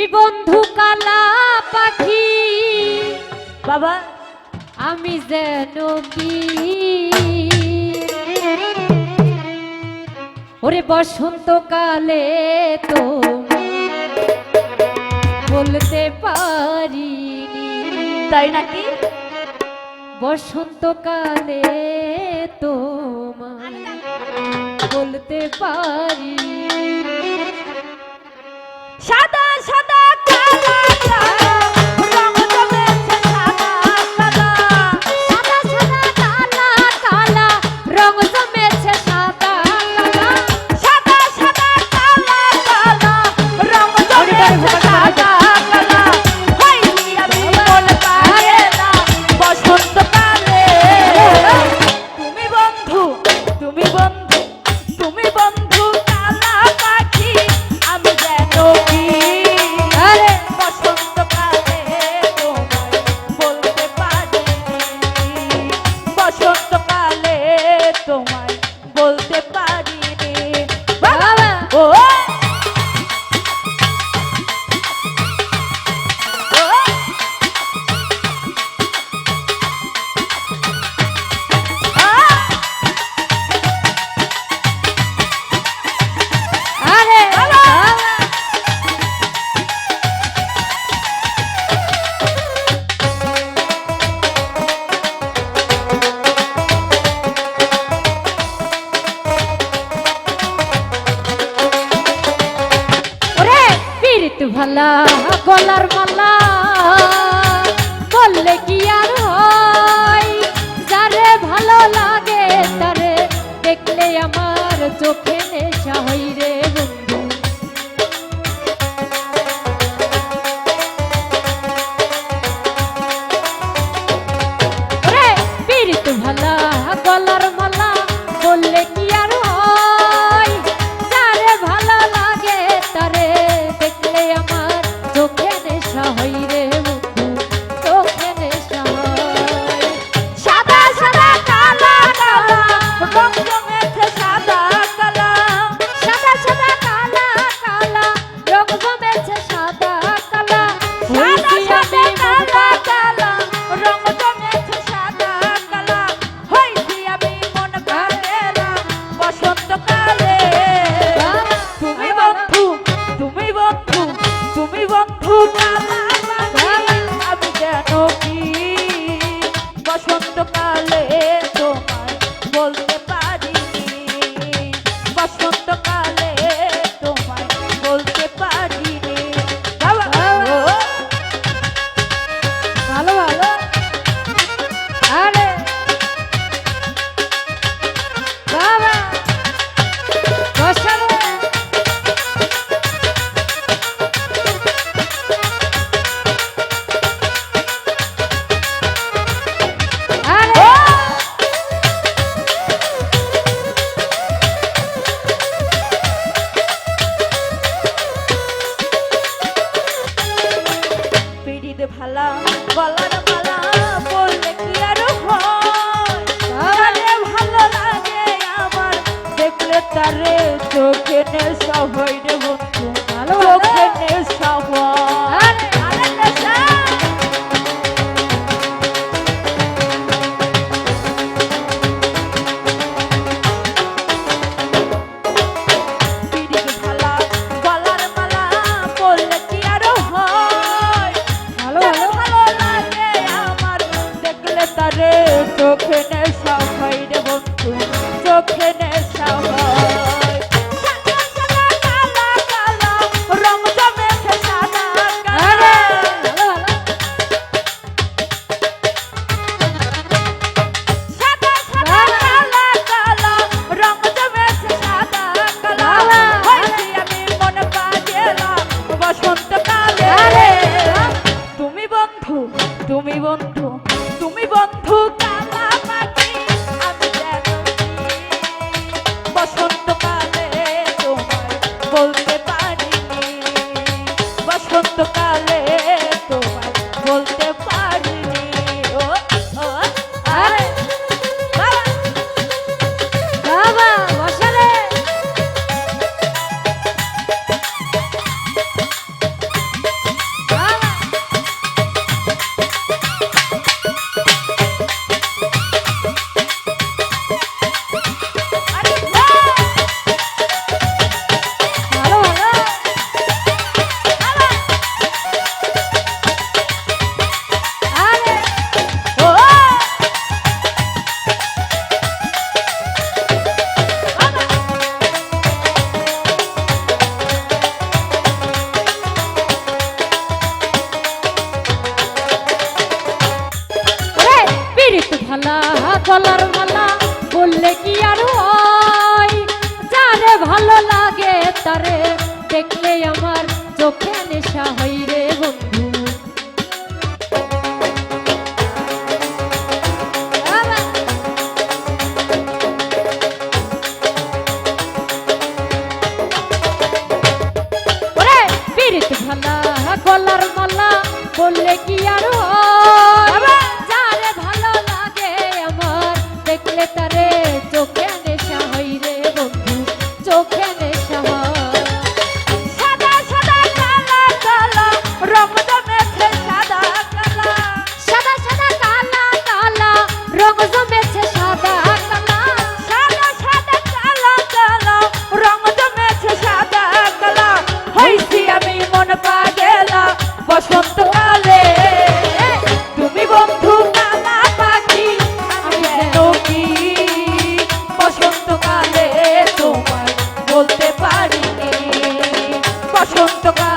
আমি বন্ধু কালা পাখি। বাবা, আমি যেন কি? ওরে বসন্তকালে তো বলতে পারি তাই নাকি? বসন্তকালে তো বলতে পারি from মালা গলার আমি বসন্তকালে চোখে নেশা হয় রে বন্ধু, চোখে নেশা হয়। চোখে নেশা হয় রে বন্ধু চোখে নেশা হয় মালা গলার মালা বললে কি আর ভালো লাগে তারে দেখলে আমার চোখে Tonto, tonto,